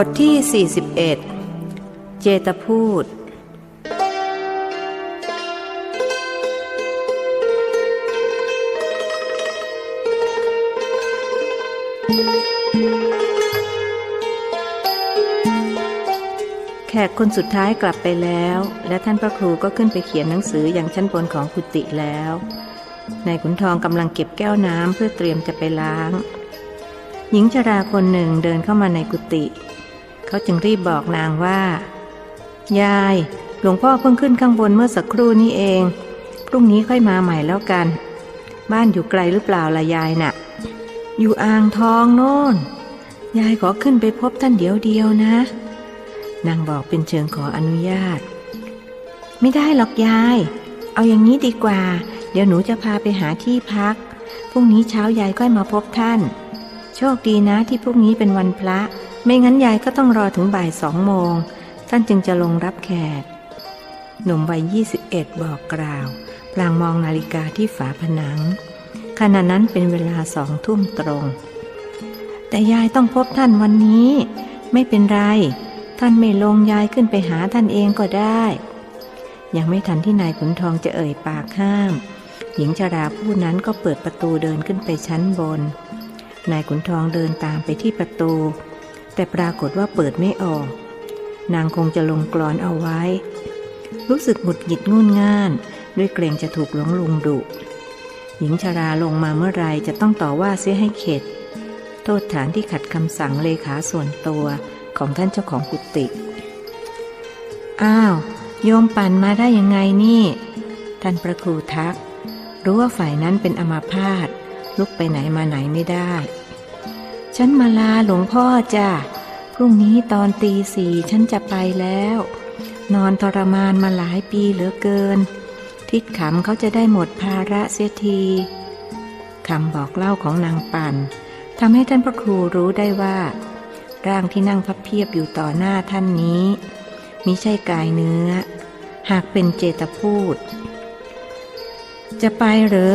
บทที่ 41 เจตพูด แขกคนสุดท้ายกลับไปแล้ว และท่านพระครูก็ขึ้นไปเขียนหนังสืออย่างชั้นบนของกุฏิแล้วนายขุนทองกำลังเก็บแก้วน้ำเพื่อเตรียมจะไปล้าง หญิงชราคนหนึ่งเดินเข้ามาในกุฏิ เขาจึงรีบบอกนางว่า ยาย หลวงพ่อเพิ่งขึ้นข้างบนเมื่อสักครู่นี้เอง พรุ่งนี้ค่อยมาใหม่แล้วกัน บ้านอยู่ไกลหรือเปล่าล่ะยายน่ะ อยู่อ่างทองโน่น ยายขอขึ้นไปพบท่านเดียวเดียวนะ นางบอกเป็นเชิงขออนุญาต ไม่ได้หรอกยาย เอาอย่างนี้ดีกว่า เดี๋ยวหนูจะพาไปหาที่พัก พรุ่งนี้เช้ายายค่อยมาพบท่าน โชคดีนะที่พรุ่งนี้เป็นวันพระ ไม่งั้นยายก็ต้องรอถึงบ่ายสองโมง ท่านจึงจะลงรับแขก หนุ่มวัย 21 บอกกล่าว พลางมองนาฬิกาที่ฝาผนัง ขณะนั้นเป็นเวลาสองทุ่มตรง แต่ยายต้องพบท่านวันนี้ ไม่เป็นไร ท่านไม่ลงยายขึ้นไปหาท่านเองก็ได้ ยังไม่ทันที่นายขุนทองจะเอ่ยปากห้าม หญิงชราผู้นั้นก็เปิดประตูเดินขึ้นไปชั้นบน นายขุนทองเดินตามไปที่ประตู แต่ปรากฏว่าเปิดไม่ออก นางคงจะลงกรอนเอาไว้ รู้สึกหงุดหงิดงุนง่าน ด้วยเกรงจะถูกหลวงลุงดุ หญิงชราลงมาเมื่อไรจะต้องต่อว่าเสียให้เข็ด โทษฐานที่ขัดคำสั่งเลขาส่วนตัวของท่านเจ้าของกุฏิอ้าว โยมปั่นมาได้ยังไงนี่ ท่านพระครูทัก รู้ว่าฝ่ายนั้นเป็นอมาพาตลุกไปไหนมาไหนไม่ได้ ฉันมาลาหลวงพ่อจ้ะ พรุ่งนี้ตอนตีสี่ฉันจะไปแล้ว นอนทรมานมาหลายปีเหลือเกิน ทิดขำเขาจะได้หมดภาระเสียทีคำบอกเล่าของนางปันทำให้ท่านพระครูรู้ได้ว่า ร่างที่นั่งพับเพียบอยู่ต่อหน้าท่านนี้มิใช่กายเนื้อ หากเป็นเจตพูด จะไปหรือ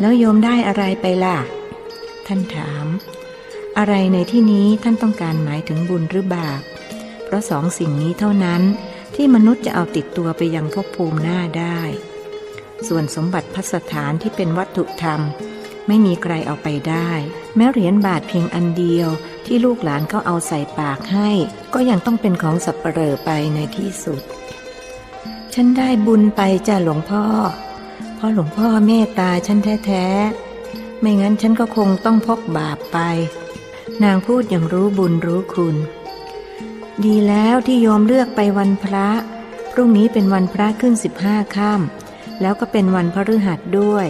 แล้วโยมได้อะไรไปล่ะ ท่านถาม อะไรในที่นี้ท่านต้องการหมายถึงบุญหรือบาป เพราะสองสิ่งนี้เท่านั้นที่มนุษย์จะเอาติดตัวไปยังภพภูมิหน้าได้ ส่วนสมบัติพัสถานที่เป็นวัตถุธรรม ไม่มีใครเอาไปได้ แม้เหรียญบาทเพียงอันเดียวที่ลูกหลานเขาเอาใส่ปากให้ ก็ยังต้องเป็นของสับเปลอไปในที่สุด ฉันได้บุญไปจ้าหลวงพ่อ เพราะหลวงพ่อเมตตาฉันแท้ๆ ไม่งั้นฉันก็คงต้องพกบาปไป นางพูดอย่างรู้บุญรู้คุณ ดีแล้วที่โยมเลือกไปวันพระ พรุ่งนี้เป็นวันพระขึ้นสิบห้าค่ำแล้วก็เป็นวันพฤหัสด้วย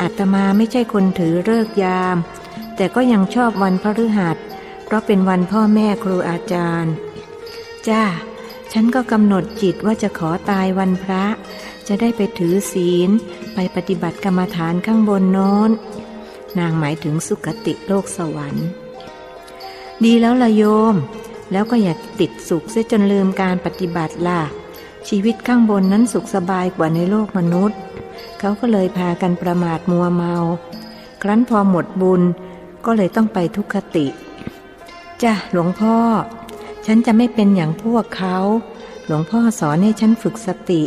อาตมาไม่ใช่คนถือเลิกยาม แต่ก็ยังชอบวันพฤหัส เพราะเป็นวันพ่อแม่ครูอาจารย์ จ้า ฉันก็กำหนดจิตว่าจะขอตายวันพระ จะได้ไปถือศีล ไปปฏิบัติกรรมฐานข้างบนโน้น นางหมายถึงสุคติโลกสวรรค์ ดีแล้วละโยม แล้วก็อย่าติดสุขเสียจนลืมการปฏิบัติล่ะ ชีวิตข้างบนนั้นสุขสบายกว่าในโลกมนุษย์ เขาก็เลยพากันประมาทมัวเมา ครั้นพอหมดบุญ ก็เลยต้องไปทุกขติ จ้ะหลวงพ่อ ฉันจะไม่เป็นอย่างพวกเขา หลวงพ่อสอนให้ฉันฝึกสติ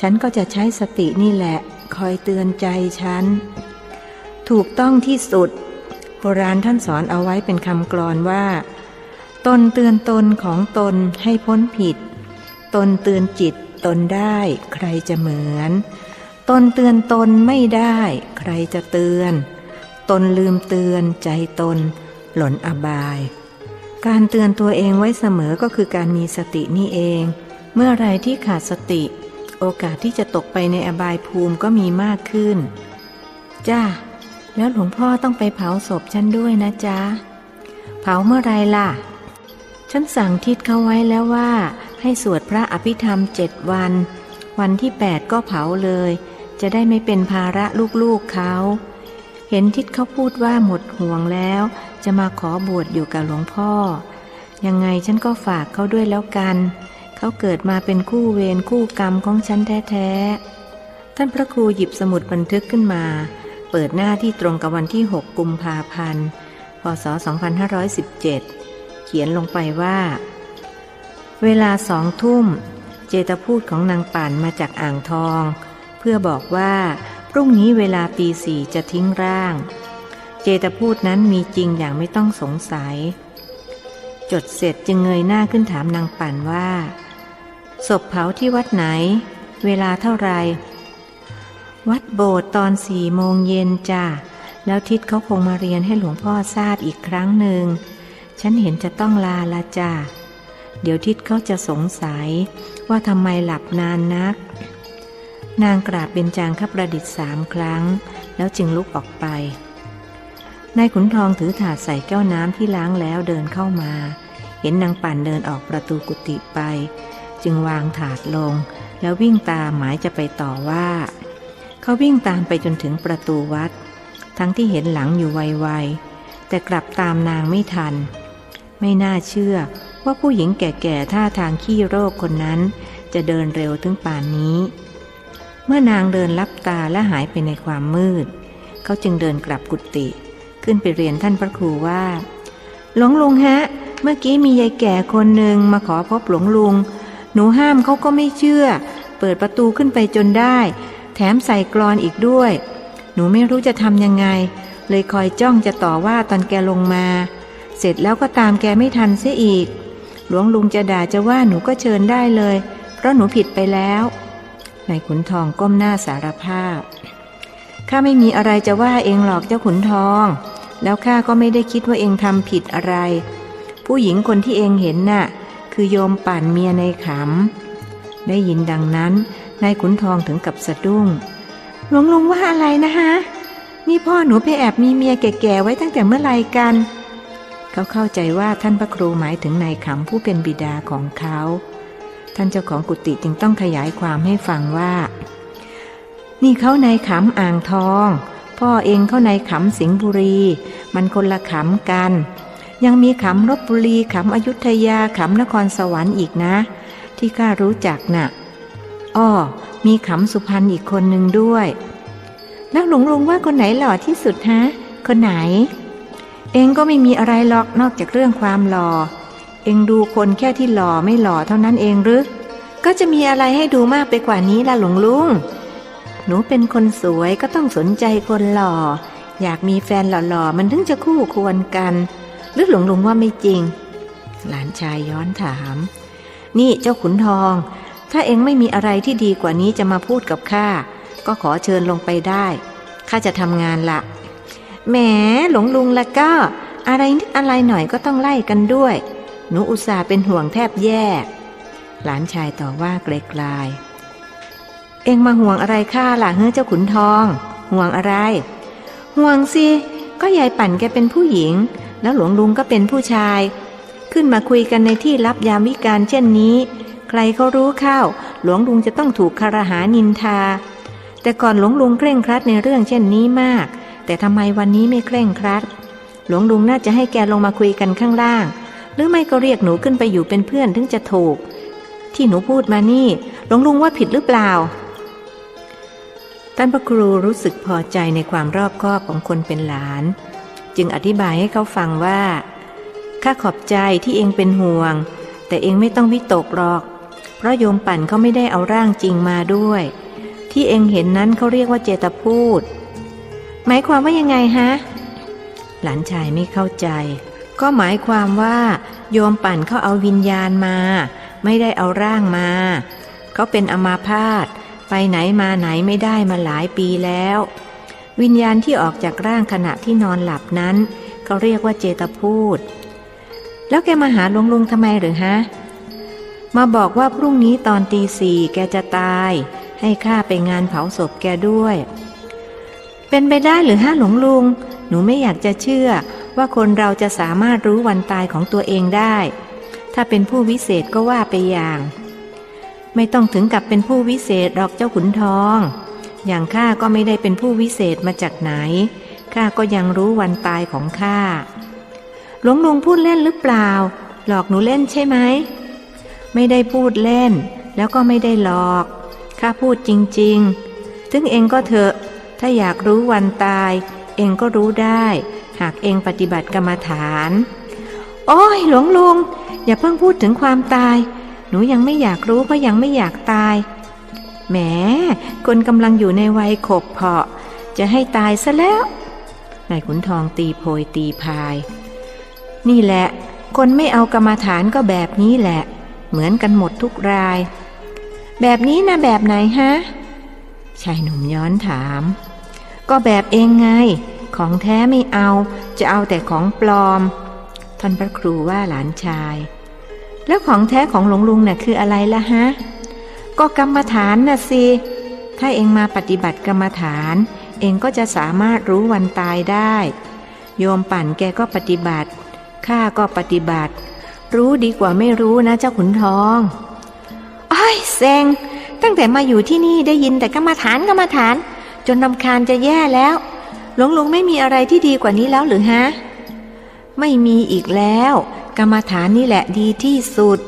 ฉันก็จะใช้สตินี่แหละ คอยเตือนใจฉัน ถูกต้องที่สุด โบราณท่านสอนเอาไว้เป็นคำกลอนว่า ตนเตือนตนของตนให้พ้นผิด ตนเตือนจิตตนได้ใครจะเหมือน ตนเตือนตนไม่ได้ใครจะเตือน ตนลืมเตือนใจตน หล่นอบาย การเตือนตัวเองไว้เสมอก็คือการมีสตินี่เอง เมื่อไรที่ขาดสติ โอกาสที่จะตกไปในอบายภูมิก็มีมากขึ้น จ้า แล้วหลวงพ่อต้องไปเผาศพฉันด้วยนะจ๊ะ เผาเมื่อไรล่ะ ฉันสั่งทิศเขาไว้แล้วว่า ให้สวดพระอภิธรรมเจ็ดวัน วันที่แปดก็เผาเลย จะได้ไม่เป็นภาระลูกๆเขา เห็นทิศเขาพูดว่าหมดห่วงแล้ว จะมาขอบวชอยู่กับหลวงพ่อ ยังไงฉันก็ฝากเขาด้วยแล้วกัน เขาเกิดมาเป็นคู่เวรคู่กรรมของฉันแท้ๆ ท่านพระครูหยิบสมุดบันทึกขึ้นมา เปิดหน้าที่ตรงกับวันที่ 6 กุมภาพันธ์ พศ 2517 เขียนลงไปว่า เวลาสองทุ่ม เจตพูดของนางป่านมาจากอ่างทอง เพื่อบอกว่าพรุ่งนี้เวลาตีสี่จะทิ้งร่าง เจตพูดนั้นมีจริงอย่างไม่ต้องสงสัย จดเสร็จจึงเงยหน้าขึ้นถามนางป่านว่า ศพเผาที่วัดไหน เวลาเท่าไหร วัดโบสถ์ตอนสี่โมงเย็นจ้ะแล้วทิศเขาคงมาเรียนให้หลวงพ่อทราบอีกครั้งหนึ่ง ฉันเห็นจะต้องลาละจ้ะเดี๋ยวทิศเขาจะสงสัยว่าทำไมหลับนานนัก นางกราบเป็นจางคประดิษฐ์สามครั้ง แล้วจึงลุกออกไป นายขุนทองถือถาดใส่แก้วน้ำที่ล้างแล้วเดินเข้ามา เห็นนางปั่นเดินออกประตูกุฏิไป จึงวางถาดลง แล้ววิ่งตามหมายจะไปต่อว่า เขาวิ่งตามไปจนถึงประตูวัด ทั้งที่เห็นหลังอยู่ไวๆ แต่กลับตามนางไม่ทัน ไม่น่าเชื่อว่าผู้หญิงแก่ๆท่าทางขี้โรคคนนั้น จะเดินเร็วถึงป่านนี้ เมื่อนางเดินลับตาและหายไปในความมืด เขาจึงเดินกลับกุฏิขึ้นไปเรียนท่านพระครูว่า หลวงลุงฮะ เมื่อกี้มียายแก่คนหนึ่งมาขอพบหลวงลุง หนูห้ามเขาก็ไม่เชื่อ เปิดประตูขึ้นไปจนได้ ถมใส่กรอนอีกด้วย หนูไม่รู้จะทำยังไง เลยคอยจ้องจะต่อว่าตอนแกลงมา เสร็จแล้วก็ตามแกไม่ทันเสียอีก หลวงลุงจะด่าจะว่าหนูก็เชิญได้เลย เพราะหนูผิดไปแล้วนายขุนทองก้มหน้าสารภาพ ข้าไม่มีอะไรจะว่าเองหรอกเจ้าขุนทอง แล้วข้าก็ไม่ได้คิดว่าเองทำผิดอะไร ผู้หญิงคนที่เองเห็นน่ะ คือโยมป่านเมียในขำได้ยินดังนั้น นายขุนทองถึงกับสะดุ้ง หลวงลุงว่าอะไรนะฮะ นี่พ่อหนูไปแอบมีเมียแก่ๆไว้ตั้งแต่เมื่อไรกัน เขาเข้าใจว่าท่านพระครูหมายถึงนายขำผู้เป็นบิดาของเขา ท่านเจ้าของกุฏิจึงต้องขยายความให้ฟังว่า นี่เขานายขำอ่างทอง พ่อเองเขานายขำสิงห์บุรี มันคนละขำกัน ยังมีขำลบบุรีขำอยุธยาขำนครสวรรค์อีกนะ ที่ข้ารู้จักน่ะ อ้อมีขำสุพรรณอีกคนหนึ่งด้วย แล้วหลวงลุงว่าคนไหนหล่อที่สุดฮะ คนไหน เองก็ไม่มีอะไรหรอกนอกจากเรื่องความหล่อ เองดูคนแค่ที่หล่อไม่หล่อเท่านั้นเองหรือ ก็จะมีอะไรให้ดูมากไปกว่านี้ล่ะหลวงลุง หนูเป็นคนสวยก็ต้องสนใจคนหล่อ อยากมีแฟนหล่อๆมันถึงจะคู่ควรกัน หรือหลวงลุงว่าไม่จริง หลานชายย้อนถาม นี่เจ้าขุนทอง ถ้าเองไม่มีอะไรที่ดีกว่านี้จะมาพูดกับข้า ก็ขอเชิญลงไปได้ ข้าจะทำงานละแหมหลวงลุงละก็ อะไรนิดอะไรหน่อยก็ต้องไล่กันด้วย หนูอุตส่าห์เป็นห่วงแทบแย่ หลานชายต่อว่าไกลๆ เองมาห่วงอะไรข้าล่ะเฮ้เจ้าขุนทอง ห่วงอะไร ห่วงสิ ก็ยายปั่นแกเป็นผู้หญิง แล้วหลวงลุงก็เป็นผู้ชาย ขึ้นมาคุยกันในที่รับยามวิการเช่นนี้ ใครเขารู้เข้าหลวงลุงจะต้องถูกคารหานินทา แต่ก่อนหลวงลุงเคร่งครัดในเรื่องเช่นนี้มาก แต่ทำไมวันนี้ไม่เคร่งครัด หลวงลุงน่าจะให้แกลงมาคุยกันข้างล่าง หรือไม่ก็เรียกหนูขึ้นไปอยู่เป็นเพื่อนถึงจะถูก ที่หนูพูดมานี่ หลวงลุงว่าผิดหรือเปล่าท่านพระครูรู้สึกพอใจในความรอบคอบของคนเป็นหลาน จึงอธิบายให้เขาฟังว่าข้าขอบใจที่เองเป็นห่วง แต่เองไม่ต้องวิตกหรอก เพราะโยมปั่นเขาไม่ได้เอาร่างจริงมาด้วย ที่เองเห็นนั้นเขาเรียกว่าเจตพูด หมายความว่ายังไงฮะ หลานชายไม่เข้าใจ ก็หมายความว่า โยมปั่นเขาเอาวิญญาณมา ไม่ได้เอาร่างมาเขาเป็นอมาพาตไปไหนมาไหนไม่ได้มาหลายปีแล้ว วิญญาณที่ออกจากร่างขณะที่นอนหลับนั้นเขาเรียกว่าเจตพูด แล้วแกมาหาหลวงลุงทำไมหรือฮะ มาบอกว่าพรุ่งนี้ตอนตีสี่แกจะตาย ให้ข้าไปงานเผาศพแกด้วย เป็นไปได้หรือฮะหลวงลุง หนูไม่อยากจะเชื่อว่าคนเราจะสามารถรู้วันตายของตัวเองได้ ถ้าเป็นผู้วิเศษก็ว่าไปอย่าง ไม่ต้องถึงกับเป็นผู้วิเศษหรอกเจ้าขุนทอง อย่างข้าก็ไม่ได้เป็นผู้วิเศษมาจากไหน ข้าก็ยังรู้วันตายของข้า หลวงลุงพูดเล่นหรือเปล่า หลอกหนูเล่นใช่ไหม ไม่ได้พูดเล่น แล้วก็ไม่ได้หลอก ข้าพูดจริงๆถึงเองก็เถอะ ถ้าอยากรู้วันตาย เองก็รู้ได้ หากเองปฏิบัติกรรมฐาน โอ้ยหลวงลุง อย่าเพิ่งพูดถึงความตาย หนูยังไม่อยากรู้เพราะยังไม่อยากตาย แหม คนกำลังอยู่ในวัยขบเพาะ จะให้ตายซะแล้ว นายขุนทองตีโพยตีพาย นี่แหละ คนไม่เอากรรมฐานก็แบบนี้แหละ เหมือนกันหมดทุกราย แบบนี้นะแบบไหนฮะ ชายหนุ่มย้อนถาม ก็แบบเองไง ของแท้ไม่เอา จะเอาแต่ของปลอม ท่านพระครูว่าหลานชาย แล้วของแท้ของหลวงลุงน่ะคืออะไรล่ะฮะ ก็กรรมฐานน่ะสิ ถ้าเองมาปฏิบัติกรรมฐาน เองก็จะสามารถรู้วันตายได้ โยมปั่นแกก็ปฏิบัติข้าก็ปฏิบัติ รู้ดีกว่าไม่รู้นะเจ้าขุนทองอ้ายเซงตั้งแต่มาอยู่ที่นี่ได้ยินแต่กรรมฐานกรรมฐาน จนนำคาญจะแย่แล้ว หลวงลุงไม่มีอะไรที่ดีกว่านี้แล้วหรือฮะ ไม่มีอีกแล้ว กรรมฐานนี่แหละดีที่สุด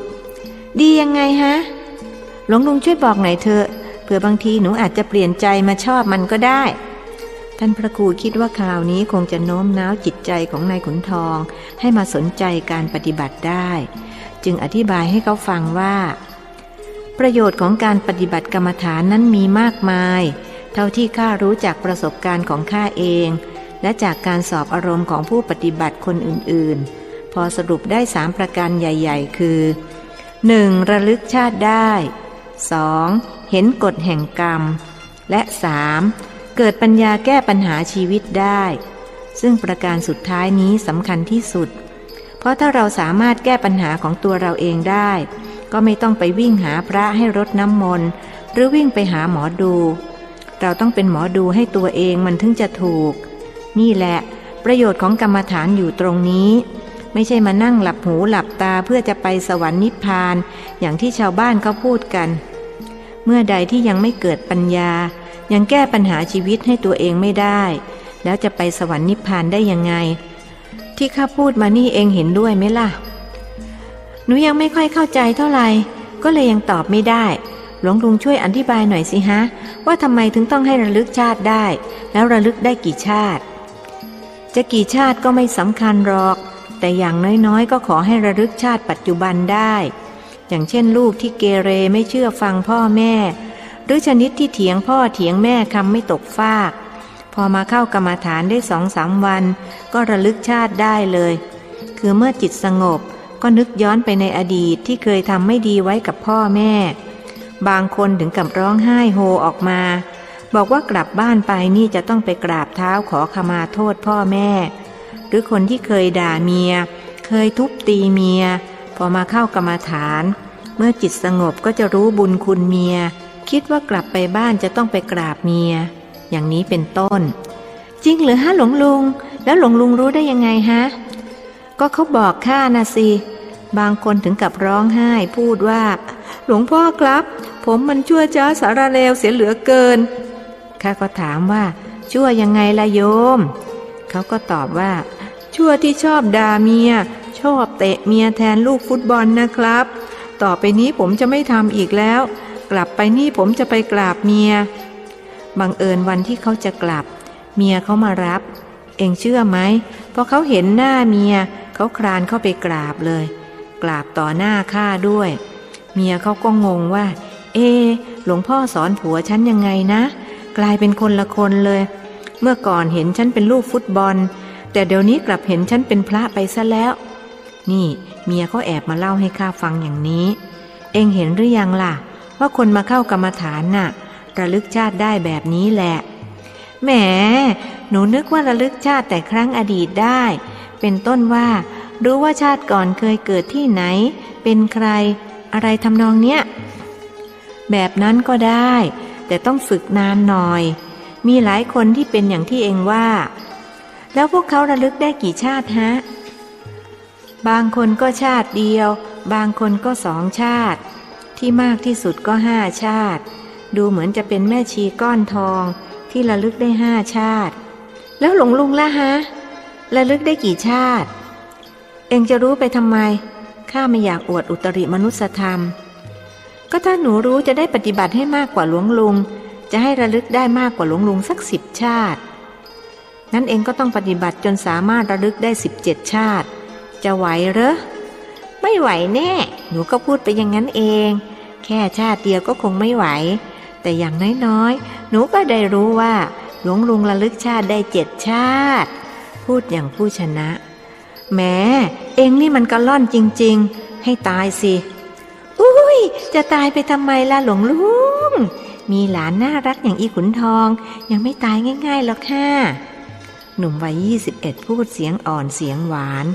ดียังไงฮะ หลวงลุงช่วยบอกหน่อยเถอะเผื่อบางทีหนูอาจจะเปลี่ยนใจมาชอบมันก็ได้ ท่านพระครูคิดว่าคราวนี้คงจะโน้มน้าวจิตใจของนายขุนทอง ให้มาสนใจการปฏิบัติได้ จึงอธิบายให้เขาฟังว่า ประโยชน์ของการปฏิบัติกรรมฐานนั้นมีมากมาย เท่าที่ข้ารู้จากประสบการณ์ของข้าเอง และจากการสอบอารมณ์ของผู้ปฏิบัติคนอื่นๆ พอสรุปได้สามประการใหญ่ ๆ คือ 1. ระลึกชาติได้ 2. เห็นกฎแห่งกรรม และ 3. เกิดปัญญาแก้ปัญหาชีวิตได้ ซึ่งประการสุดท้ายนี้สำคัญที่สุด เพราะถ้าเราสามารถแก้ปัญหาของตัวเราเองได้ ก็ไม่ต้องไปวิ่งหาพระให้รดน้ำมนต์ หรือวิ่งไปหาหมอดู เราต้องเป็นหมอดูให้ตัวเองมันถึงจะถูก นี่แหละ ประโยชน์ของกรรมฐานอยู่ตรงนี้ ไม่ใช่มานั่งหลับหูหลับตาเพื่อจะไปสวรรค์นิพพาน อย่างที่ชาวบ้านเขาพูดกัน เมื่อใดที่ยังไม่เกิดปัญญา ยังแก้ปัญหาชีวิตให้ตัวเองไม่ได้ แล้วจะไปสวรรค์นิพพานได้ยังไง ที่ข้าพูดมานี่เองเห็นด้วยไหมล่ะ หนูยังไม่ค่อยเข้าใจเท่าไหร่ ก็เลยยังตอบไม่ได้ หลวงลุงช่วยอธิบายหน่อยสิฮะ ว่าทำไมถึงต้องให้ระลึกชาติได้ แล้วระลึกได้กี่ชาติ จะกี่ชาติก็ไม่สำคัญหรอก แต่อย่างน้อยๆ ก็ขอให้ระลึกชาติปัจจุบันได้ อย่างเช่นลูกที่เกเรไม่เชื่อฟังพ่อแม่ หรือชนิดที่เถียงพ่อเถียงแม่คำไม่ตกฟาก พอมาเข้ากรรมฐานได้สองสามวัน ก็ระลึกชาติได้เลย คือเมื่อจิตสงบก็นึกย้อนไปในอดีตที่เคยทำไม่ดีไว้กับพ่อแม่ บางคนถึงกับร้องไห้โฮออกมา บอกว่ากลับบ้านไปนี่จะต้องไปกราบเท้าขอขมาโทษพ่อแม่ หรือคนที่เคยด่าเมีย เคยทุบตีเมีย พอมาเข้ากรรมฐาน เมื่อจิตสงบก็จะรู้บุญคุณเมีย คิดว่ากลับไปบ้านจะต้องไปกราบเมีย อย่างนี้เป็นต้น จริงหรือฮะหลวงลุง แล้วหลวงลุงรู้ได้ยังไงฮะ ก็เขาบอกข้านะสิ บางคนถึงกับร้องไห้พูดว่า หลวงพ่อครับ ผมมันชั่วจ้าสารเลวเสียเหลือเกินข้าก็ถามว่า ชั่วยังไงล่ะโยม เขาก็ตอบว่า ชั่วที่ชอบด่าเมีย ชอบเตะเมียแทนลูกฟุตบอลนะครับ ต่อไปนี้ผมจะไม่ทำอีกแล้ว กลับไปนี่ผมจะไปกราบเมีย บังเอิญวันที่เขาจะกลับ เมียเขามารับ เองเชื่อไหมพอเขาเห็นหน้าเมียเขาคลานเข้าไปกราบเลย กราบต่อหน้าข้าด้วย เมียเขาก็งงว่า เอ หลวงพ่อสอนผัวฉันยังไงนะ กลายเป็นคนละคนเลย เมื่อก่อนเห็นฉันเป็นลูกฟุตบอล แต่เดี๋ยวนี้กลับเห็นฉันเป็นพระไปซะแล้ว นี่ เมียเขาแอบมาเล่าให้ข้าฟังอย่างนี้ เองเห็นหรือยังล่ะ ว่าคนมาเข้ากรรมฐานน่ะ ระลึกชาติได้แบบนี้แหละ แหม หนูนึกว่าระลึกชาติแต่ครั้งอดีตได้ เป็นต้นว่า รู้ว่าชาติก่อนเคยเกิดที่ไหน เป็นใคร อะไรทำนองเนี้ย แบบนั้นก็ได้ แต่ต้องฝึกนานหน่อย มีหลายคนที่เป็นอย่างที่เองว่า แล้วพวกเขาระลึกได้กี่ชาติฮะ บางคนก็ชาติเดียว บางคนก็สองชาติ ที่มากที่สุดก็ห้าชาติ ดูเหมือนจะเป็นแม่ชีก้อนทอง ที่ระลึกได้ห้าชาติ แล้วหลงลุงละฮะระลึกได้กี่ชาติ เองจะรู้ไปทำไม ข้าไม่อยากอวดอุตริมนุสธรรม ก็ถ้าหนูรู้จะได้ปฏิบัติให้มากกว่าหลวงลุง จะให้ระลึกได้มากกว่าหลวงลุงสักสิบชาตินั้นเองก็ต้องปฏิบัติจนสามารถระลึกได้สิบเจ็ดชาติ จะไหวเหรอ ไม่ไหวแน่ หนูก็พูดไปอย่างนั้นเอง แค่ชาติเดียวก็คงไม่ไหว แต่อย่างน้อยๆ หนูก็ได้รู้ว่า หลวงลุงระลึกชาติได้เจ็ดชาติ พูดอย่างผู้ชนะแหม้เองนี่มันกระล่อนจริง ๆ ให้ตายสิอุ้ย จะตายไปทำไมล่ะหลวงลุง มีหลานน่ารักอย่างอีขุนทอง ยังไม่ตายง่ายๆหรอกค่ะ หนุ่มวัยยี่สิบเอ็ดพูดเสียงอ่อนเสียงหวาน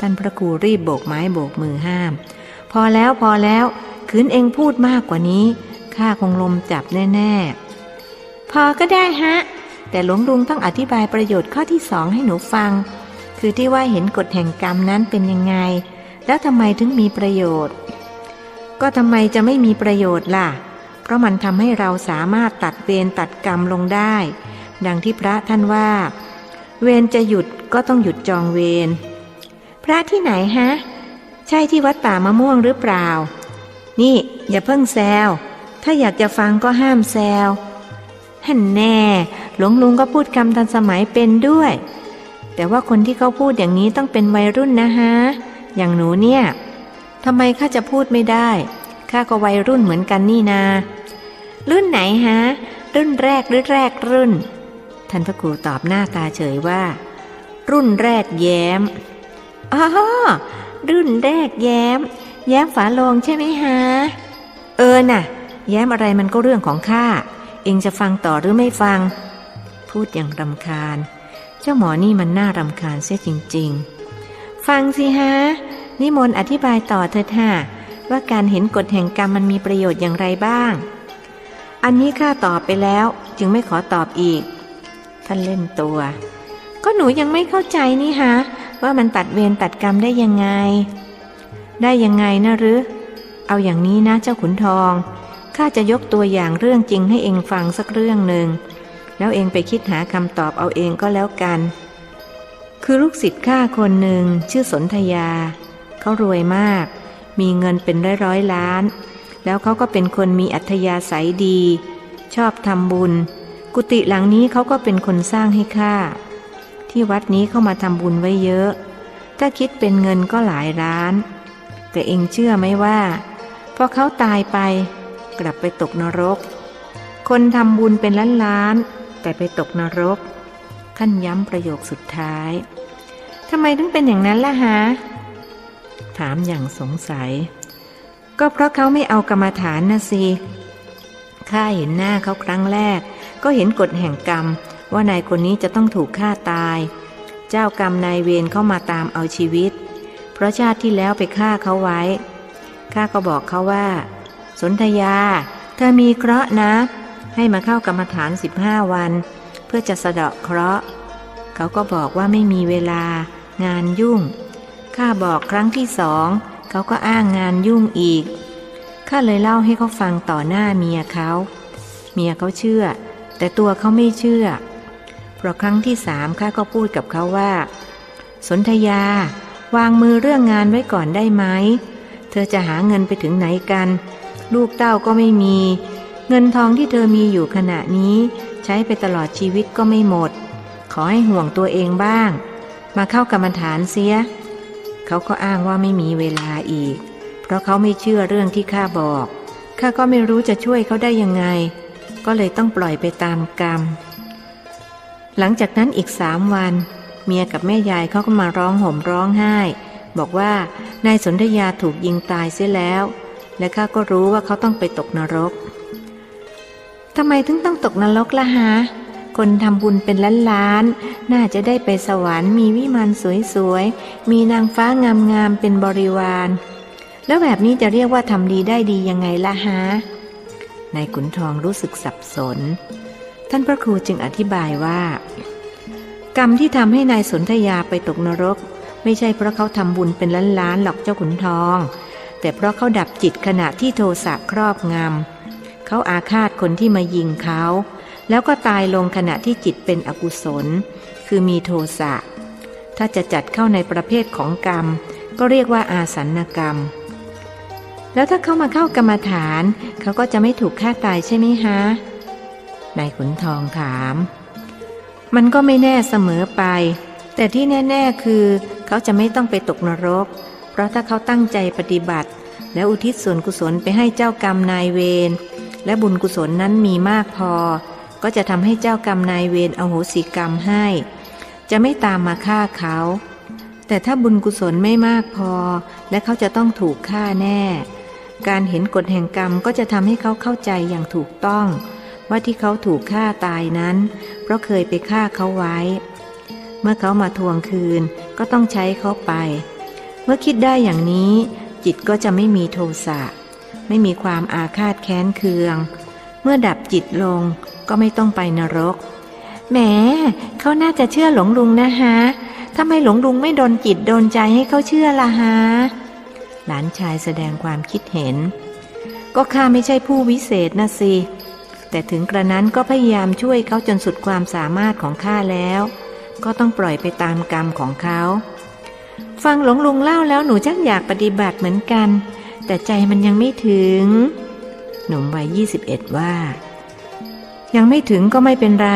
ท่านพระครูรีบโบกไม้โบกมือห้าม พอแล้วพอแล้ว คืนเองพูดมากกว่านี้ข้าคงลมจับแน่ๆ พอก็ได้ฮะ แต่หลวงลุงต้องอธิบายประโยชน์ข้อที่สองให้หนูฟัง คือที่ว่าเห็นกฎแห่งกรรมนั้นเป็นยังไง แล้วทำไมถึงมีประโยชน์ ก็ทำไมจะไม่มีประโยชน์ล่ะ เพราะมันทำให้เราสามารถตัดเวรตัดกรรมลงได้ ดังที่พระท่านว่า เวรจะหยุดก็ต้องหยุดจองเวรพระที่ไหนฮะ ใช่ที่วัดป่ามะม่วงหรือเปล่า นี่อย่าเพิ่งแซว ถ้าอยากจะฟังก็ห้ามแซวฮั่นแน่ หลวงลุงก็พูดคำทันสมัยเป็นด้วย แต่ว่าคนที่เขาพูดอย่างนี้ต้องเป็นวัยรุ่นนะฮะ อย่างหนูเนี่ยทำไมข้าจะพูดไม่ได้ ข้าก็วัยรุ่นเหมือนกันนี่นา รุ่นไหนฮะ รุ่นแรกหรือแรกรุ่น ท่านพระครูตอบหน้าตาเฉยว่า รุ่นแรกแย้มอ๋อรุ่นแรกแย้ม แย้มฝาโลงใช่ไหมฮะ เออน่ะ แย้มอะไรมันก็เรื่องของข้า เองจะฟังต่อหรือไม่ฟัง พูดอย่างรำคาญ เจ้าหมอนี่มันน่ารำคาญเสียจริง ๆ ฟังสิฮะ นิมนต์อธิบายต่อเถิดค่ะว่าการเห็นกฎแห่งกรรมมันมีประโยชน์อย่างไรบ้าง อันนี้ข้าตอบไปแล้ว จึงไม่ขอตอบอีก ท่านเล่นตัว ก็หนูยังไม่เข้าใจนี่ฮะ ว่ามันตัดเวรตัดกรรมได้ยังไง ได้ยังไงนะหรือ เอาอย่างนี้นะเจ้าขุนทอง ข้าจะยกตัวอย่างเรื่องจริงให้เองฟังสักเรื่องหนึ่ง แล้วเองไปคิดหาคำตอบเอาเองก็แล้วกัน คือลูกศิษย์ข้าคนหนึ่งชื่อสนธยา เขารวยมาก มีเงินเป็นร้อยร้อยล้าน แล้วเขาก็เป็นคนมีอัธยาศัยดี ชอบทำบุญ กุฏิหลังนี้เขาก็เป็นคนสร้างให้ข้า ที่วัดนี้เข้ามาทำบุญไว้เยอะ ถ้าคิดเป็นเงินก็หลายล้าน แต่เองเชื่อไหมว่าพอเขาตายไป กลับไปตกนรก คนทำบุญเป็นล้านล้าน แต่ไปตกนรกขั้นย้ำประโยคสุดท้ายทำไมถึงเป็นอย่างนั้นล่ะฮะถามอย่างสงสัย ก็เพราะเขาไม่เอากรรมฐานนะสิข้าเห็นหน้าเขาครั้งแรก ก็เห็นกฎแห่งกรรม ว่านายคนนี้จะต้องถูกฆ่าตาย เจ้ากรรมนายเวรเข้ามาตามเอาชีวิต เพราะชาติที่แล้วไปฆ่าเขาไว้ ข้าก็บอกเขาว่า สนธยา เธอมีเคราะห์นะ ให้มาเข้ากรรมฐาน15วัน เพื่อจะสะเดาะเคราะห์ เขาก็บอกว่าไม่มีเวลางานยุ่ง ข้าบอกครั้งที่สองเขาก็อ้างงานยุ่งอีก ข้าเลยเล่าให้เขาฟังต่อหน้าเมียเขา เมียเขาเชื่อ แต่ตัวเขาไม่เชื่อ เพราะครั้งที่สามข้าก็พูดกับเขาว่า สนธยา วางมือเรื่องงานไว้ก่อนได้ไหม เธอจะหาเงินไปถึงไหนกัน ลูกเต้าก็ไม่มี เงินทองที่เธอมีอยู่ขณะนี้ ใช้ไปตลอดชีวิตก็ไม่หมด ขอให้ห่วงตัวเองบ้าง มาเข้ากรรมฐานเสีย เขาก็อ้างว่าไม่มีเวลาอีก เพราะเขาไม่เชื่อเรื่องที่ข้าบอกข้าก็ไม่รู้จะช่วยเขาได้ยังไง ก็เลยต้องปล่อยไปตามกรรม หลังจากนั้นอีกสามวัน เมียกับแม่ยายเขาก็มาร้องห่มร้องไห้ บอกว่านายสนธยาถูกยิงตายเสียแล้ว และข้าก็รู้ว่าเขาต้องไปตกนรกทำไมถึงต้องตกนรกล่ะฮะคนทำบุญเป็นล้านล้านๆน่าจะได้ไปสวรรค์มีวิมานสวยๆ มีนางฟ้างามๆเป็นบริวาร แล้วแบบนี้จะเรียกว่าทำดีได้ดียังไงล่ะฮะนายขุนทองรู้สึกสับสน ท่านพระครูจึงอธิบายว่า กรรมที่ทำให้นายสนธยาไปตกนรก ไม่ใช่เพราะเขาทำบุญเป็นล้านๆหรอกเจ้าขุนทอง แต่เพราะเขาดับจิตขณะที่โทสะครอบงำเขาอาฆาตคนที่มายิงเขา แล้วก็ตายลงขณะที่จิตเป็นอกุศล คือมีโทสะ ถ้าจะจัดเข้าในประเภทของกรรม ก็เรียกว่าอาสันกรรม แล้วถ้าเขามาเข้ากรรมฐาน เขาก็จะไม่ถูกฆ่าตายใช่ไหมฮะนายขุนทองถาม มันก็ไม่แน่เสมอไป แต่ที่แน่ ๆ คือ เขาจะไม่ต้องไปตกนรก เพราะถ้าเขาตั้งใจปฏิบัติ และอุทิศส่วนกุศลไปให้เจ้ากรรมนายเวรและบุญกุศลนั้นมีมากพอ ก็จะทำให้เจ้ากรรมนายเวรอโหสิกรรมให้ จะไม่ตามมาฆ่าเขา แต่ถ้าบุญกุศลไม่มากพอ และเขาจะต้องถูกฆ่าแน่ การเห็นกฎแห่งกรรมก็จะทำให้เขาเข้าใจอย่างถูกต้อง ว่าที่เขาถูกฆ่าตายนั้น เพราะเคยไปฆ่าเขาไว้ เมื่อเขามาทวงคืนก็ต้องใช้เขาไป เมื่อคิดได้อย่างนี้ จิตก็จะไม่มีโทสะ ไม่มีความอาฆาตแค้นเคือง เมื่อดับจิตลงก็ไม่ต้องไปนรก แหมเขาน่าจะเชื่อหลวงลุงนะฮะทำไมหลวงลุงไม่โดนจิตโดนใจให้เขาเชื่อละฮะหลานชายแสดงความคิดเห็น ก็ข้าไม่ใช่ผู้วิเศษนะสิ แต่ถึงกระนั้นก็พยายามช่วยเขาจนสุดความสามารถของข้าแล้ว ก็ต้องปล่อยไปตามกรรมของเขา ฟังหลวงลุงเล่าแล้วหนูจักอยากปฏิบัติเหมือนกัน แต่ใจมันยังไม่ถึง หนุ่มวัย21 ว่า ยังไม่ถึงก็ไม่เป็นไร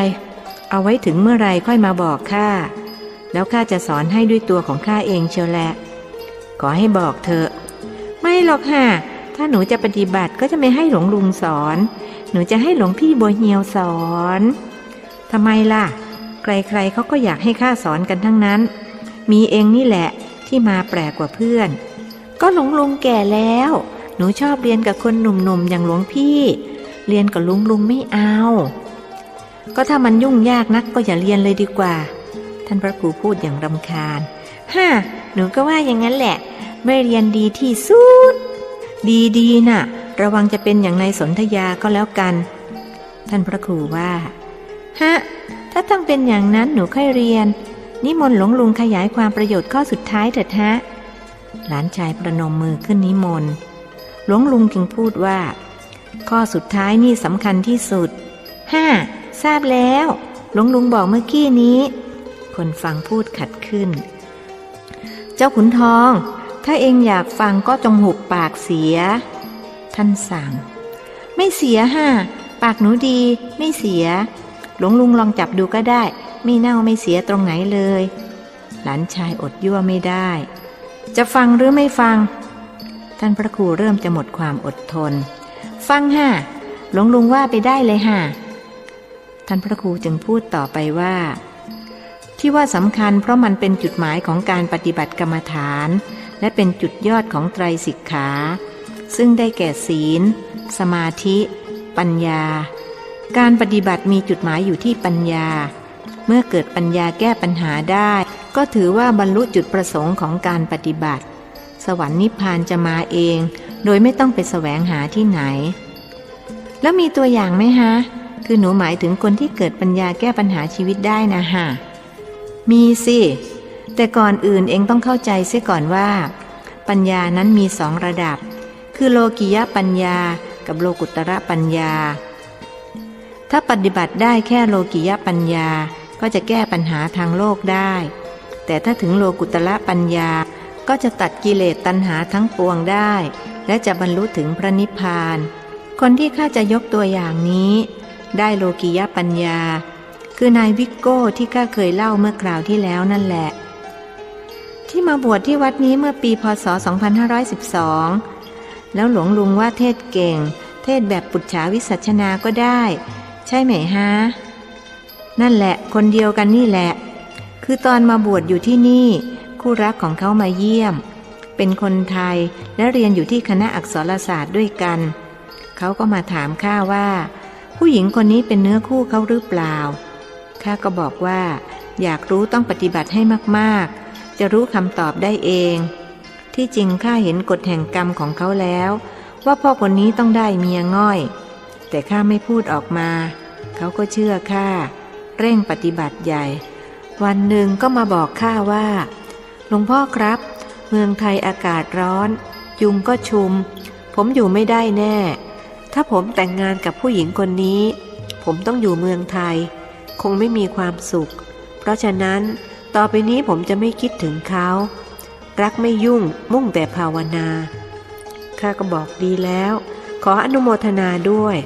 เอาไว้ถึงเมื่อไรค่อยมาบอกข้าแล้วข้าจะสอนให้ด้วยตัวของข้าเองเชียวแหละขอให้บอกเธอะไม่หรอกค่ะถ้าหนูจะปฏิบัติก็จะไม่ให้หลวงลุงสอน หนูจะให้หลวงพี่บัวเฮียวสอนทำไมล่ะ ใครๆเขาก็อยากให้ข้าสอนกันทั้งนั้น มีเองนี่แหละที่มาแปลกกว่าเพื่อน ก็หลวงลุงแก่แล้ว หนูชอบเรียนกับคนหนุ่มๆอย่างหลวงพี่ เรียนกับลุงลุงไม่เอา ก็ถ้ามันยุ่งยากนักก็อย่าเรียนเลยดีกว่า ท่านพระครูพูดอย่างรำคาญฮ่าหนูก็ว่าอย่างนั้นแหละ ไม่เรียนดีที่สุด ดีดีๆน่ะ ระวังจะเป็นอย่างในสนธยาก็แล้วกัน ท่านพระครูว่า ฮะ ถ้าต้องเป็นอย่างนั้นหนูค่อยเรียน นิมนต์หลวงลุงขยายความประโยชน์ข้อสุดท้ายเถิดฮะ หลานชายประนมมือขึ้นนิมนต์ หลวงลุงจึงพูดว่า ข้อสุดท้ายนี่สำคัญที่สุดห้าทราบแล้ว หลวงลุงบอกเมื่อกี้นี้ คนฟังพูดขัดขึ้น เจ้าขุนทอง ถ้าเองอยากฟังก็จงหุบปากเสีย ท่านสั่ง ไม่เสียฮ่าปากหนูดี ไม่เสีย หลวงลุงลองจับดูก็ได้ ไม่เน่าไม่เสียตรงไหนเลย หลานชายอดยั่วไม่ได้ จะฟังหรือไม่ฟัง ท่านพระครูเริ่มจะหมดความอดทน ฟังฮ่าหลวงลุงว่าไปได้เลยฮ่าท่านพระครูจึงพูดต่อไปว่า ที่ว่าสำคัญเพราะมันเป็นจุดหมายของการปฏิบัติกรรมฐาน และเป็นจุดยอดของไตรสิกขา ซึ่งได้แก่ศีล สมาธิ ปัญญา การปฏิบัติมีจุดหมายอยู่ที่ปัญญา เมื่อเกิดปัญญาแก้ปัญหาได้ ก็ถือว่าบรรลุจุดประสงค์ของการปฏิบัติ สวรรค์นิพพานจะมาเอง โดยไม่ต้องไปแสวงหาที่ไหน แล้วมีตัวอย่างไหมฮะ คือหนูหมายถึงคนที่เกิดปัญญาแก้ปัญหาชีวิตได้นะฮะมีสิแต่ก่อนอื่นเองต้องเข้าใจเสียก่อนว่า ปัญญานั้นมีสองระดับ คือโลกิยปัญญา กับโลกุตระปัญญา ถ้าปฏิบัติได้แค่โลกิยปัญญาก็จะแก้ปัญหาทางโลกได้ แต่ถ้าถึงโลกุตระปัญญาก็จะตัดกิเลสตัณหาทั้งปวงได้ และจะบรรลุถึงพระนิพพาน คนที่ข้าจะยกตัวอย่างนี้ ได้โลกิยปัญญา คือนายวิกโก้ที่ข้าเคยเล่าเมื่อคราวที่แล้วนั่นแหละ ที่มาบวชที่วัดนี้เมื่อปีพศ 2512 แล้วหลวงลุงว่าเทศเก่ง เทศแบบปุจฉาวิสัชนาก็ได้ ใช่ไหมฮะ นั่นแหละ คนเดียวกันนี่แหละ คือตอนมาบวชอยู่ที่นี่ คู่รักของเขามาเยี่ยม เป็นคนไทยและเรียนอยู่ที่คณะอักษรศาสตร์ด้วยกัน เขาก็มาถามข้าว่า ผู้หญิงคนนี้เป็นเนื้อคู่เขาหรือเปล่าข้าก็บอกว่า อยากรู้ต้องปฏิบัติให้มากๆ จะรู้คำตอบได้เอง ที่จริงข้าเห็นกฎแห่งกรรมของเขาแล้ว ว่าพ่อคนนี้ต้องได้เมียง่อย แต่ข้าไม่พูดออกมา เขาก็เชื่อข้าเร่งปฏิบัติใหญ่ วันหนึ่งก็มาบอกข้าว่าหลวงพ่อครับ เมืองไทยอากาศร้อน ยุงก็ชุม ผมอยู่ไม่ได้แน่ ถ้าผมแต่งงานกับผู้หญิงคนนี้ ผมต้องอยู่เมืองไทย คงไม่มีความสุข เพราะฉะนั้นต่อไปนี้ผมจะไม่คิดถึงเขา รักไม่ยุ่งมุ่งแต่ภาวนา ข้าก็บอกดีแล้ว ขออนุโมทนาด้วย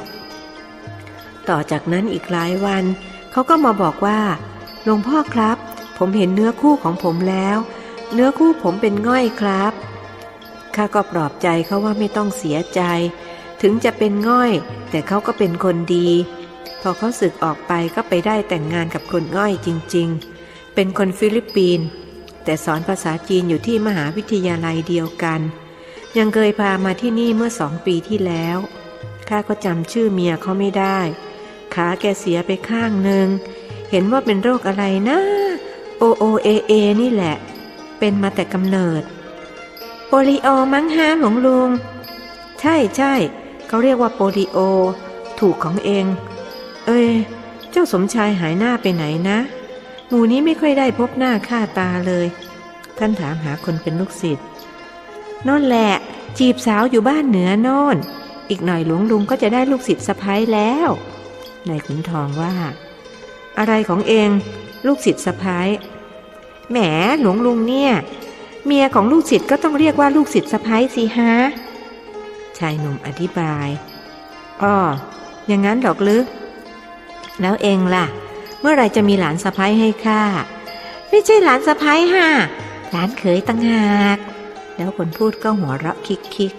ต่อจากนั้นอีกหลายวัน เขาก็มาบอกว่า หลวงพ่อครับ ผมเห็นเนื้อคู่ของผมแล้ว เนื้อคู่ผมเป็นง่อยครับ ข้าก็ปลอบใจเขาว่าไม่ต้องเสียใจ ถึงจะเป็นง่อย แต่เขาก็เป็นคนดี พอเขาสึกออกไปก็ไปได้แต่งงานกับคนง่อยจริง ๆ เป็นคนฟิลิปปินส์ แต่สอนภาษาจีนอยู่ที่มหาวิทยาลัยเดียวกัน ยังเคยพามาที่นี่เมื่อสองปีที่แล้วข้าก็จำชื่อเมียเขาไม่ได้ ขาแกเสียไปข้างหนึ่ง เห็นว่าเป็นโรคอะไรนะโอโอเอเอนี่แหละ เป็นมาแต่กำเนิด โปลิโอมั้งฮะหลวงลุง ใช่ใช่เขาเรียกว่าโปลิโอ ถูกของเอง เอ้ย เจ้าสมชายหายหน้าไปไหนนะ หมู่นี้ไม่ค่อยได้พบหน้าค่าตาเลย ท่านถามหาคนเป็นลูกศิษย์นั่นแหละ จีบสาวอยู่บ้านเหนือน่นอีกหน่อยหลวงลุงก็จะได้ลูกศิษย์สะพ้ายแล้วนายขุนทองว่า อะไรของเอง ลูกศิษย์สะพ้ายแหมหลวงลุงเนี่ย เมียของลูกศิษย์ก็ต้องเรียกว่าลูกศิษย์สะพ้ายสิฮะชายหนุ่มอธิบายอ้ออย่างนั้นหรอกลึกแล้วเองล่ะ เมื่อไรจะมีหลานสะพ้ายให้ข้าไม่ใช่หลานสะพ้ายฮะหลานเขยตั้งหาก แล้วคนพูดก็หัวเราะคิกคิก